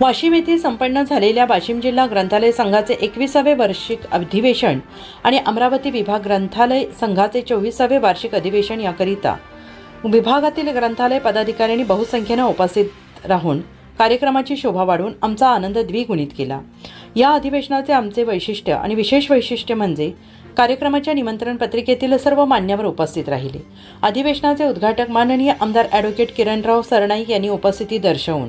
वाशिम येथे संपन्न झालेल्या वाशिम जिल्हा ग्रंथालय संघाचे एकविसावे वार्षिक अधिवेशन आणि अमरावती विभाग ग्रंथालय संघाचे चोवीसावे वार्षिक अधिवेशन याकरिता विभागातील ग्रंथालय पदाधिकाऱ्यांनी बहुसंख्येनं उपस्थित राहून कार्यक्रमाची शोभा वाढवून आमचा आनंद द्विगुणित केला. या अधिवेशनाचे आमचे वैशिष्ट्य आणि विशेष वैशिष्ट्य म्हणजे कार्यक्रमाच्या निमंत्रण पत्रिकेतील सर्व मान्यवर उपस्थित राहिले. अधिवेशनाचे उद्घाटक माननीय आमदार ॲडव्होकेट किरणराव सरनाईक यांनी उपस्थिती दर्शवून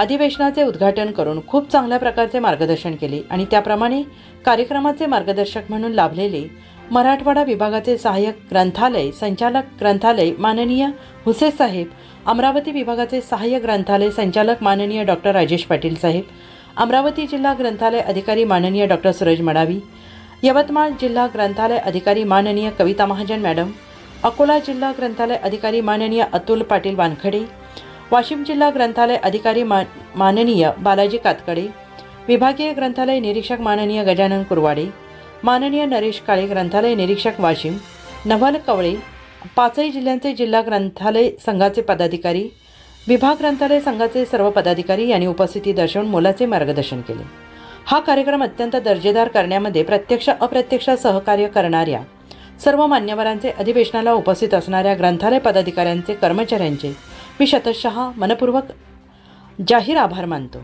अधिवेशनाचे उद्घाटन करून खूप चांगल्या प्रकारचे मार्गदर्शन केले आणि त्याप्रमाणे कार्यक्रमाचे मार्गदर्शक म्हणून लाभलेले मराठवाडा विभागाचे सहाय्यक ग्रंथालय संचालक ग्रंथालय माननीय हुसे साहेब अमरावती विभागाचे सहाय्यक ग्रंथालय संचालक माननीय डॉक्टर राजेश पाटील साहेब अमरावती जिल्हा ग्रंथालय अधिकारी माननीय डॉक्टर सुरज मडावी यवतमाळ जिल्हा ग्रंथालय अधिकारी माननीय कविता महाजन मॅडम अकोला जिल्हा ग्रंथालय अधिकारी माननीय अतुल पाटील वानखडे वाशिम जिल्हा ग्रंथालय अधिकारी मा माननीय बालाजी कातकडे विभागीय ग्रंथालय निरीक्षक माननीय गजानन कुरवाडे माननीय नरेश काळे ग्रंथालय निरीक्षक वाशिम नवल कवळे पाचही जिल्ह्यांचे जिल्हा ग्रंथालय संघाचे पदाधिकारी विभाग ग्रंथालय संघाचे सर्व पदाधिकारी यांनी उपस्थिती दर्शवून मोलाचे मार्गदर्शन केले. हा कार्यक्रम अत्यंत दर्जेदार करण्यामध्ये प्रत्यक्ष अप्रत्यक्ष सहकार्य करणाऱ्या सर्व मान्यवरांचे अधिवेशनाला उपस्थित असणाऱ्या ग्रंथालय पदाधिकाऱ्यांचे कर्मचाऱ्यांचे मी शतशः मनपूर्वक जाहीर आभार मानतो.